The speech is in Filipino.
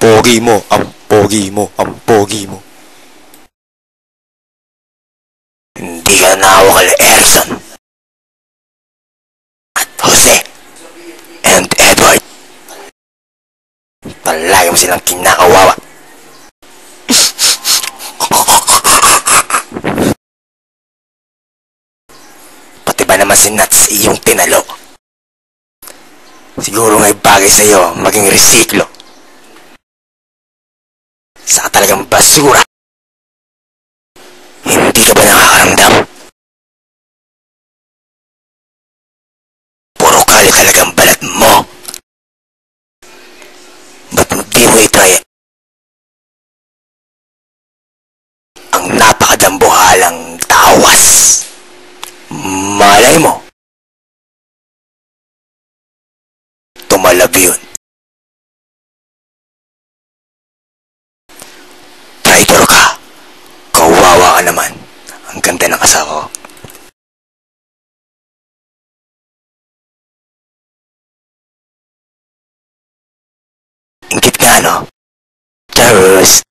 Pogi mo, ang pogi mo, ang pogi mo. Hindi ka nawa kay Erson. At Jose. And Edward. Palagi mo silang kinakawawa. Pati ba naman si Nats iyong tinalo? Siguro nga'y bagay sa'yo maging resiklo. Sa talagang basura. Hindi ka ba nakakaramdam? Puro kali talagang balat mo. Ba't di mo itry ang napakadambuhalang tawas? Malay mo. Tumalab yun. Traitor ka. Kawawa ka naman. Ang ganda ng asawa ko. Ingit nga, no? Charles.